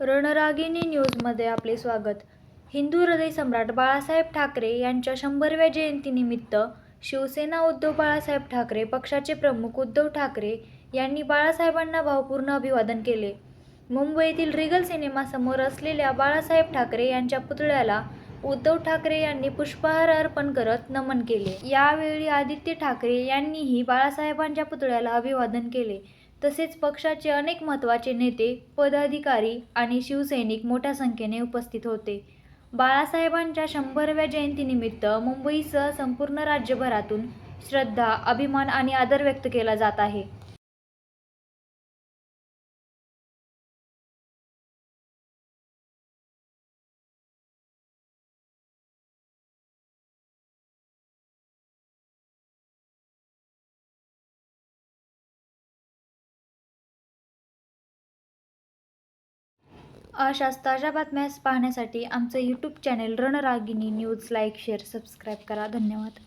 रणरागिणी न्यूजमध्ये आपले स्वागत. हिंदू हृदय सम्राट बाळासाहेब ठाकरे यांच्या शंभरव्या जयंतीनिमित्त शिवसेना उद्धव बाळासाहेब ठाकरे पक्षाचे प्रमुख उद्धव ठाकरे यांनी बाळासाहेबांना भावपूर्ण अभिवादन केले. मुंबईतील रिगल सिनेमासमोर असलेल्या बाळासाहेब ठाकरे यांच्या पुतळ्याला उद्धव ठाकरे यांनी पुष्पहार अर्पण करत नमन केले. यावेळी आदित्य ठाकरे यांनीही बाळासाहेबांच्या पुतळ्याला अभिवादन केले. तसेच पक्षाचे अनेक महत्त्वाचे नेते पदाधिकारी आणि शिवसैनिक मोठ्या संख्येने उपस्थित होते. बाळासाहेबांच्या शंभरव्या जयंतीनिमित्त मुंबईसह संपूर्ण राज्यभरातून श्रद्धा अभिमान आणि आदर व्यक्त केला जात आहे. अशाच ताज्या बातम्या पाहण्यासाठी आमचं YouTube channel Ranragini news like share subscribe करा. धन्यवाद.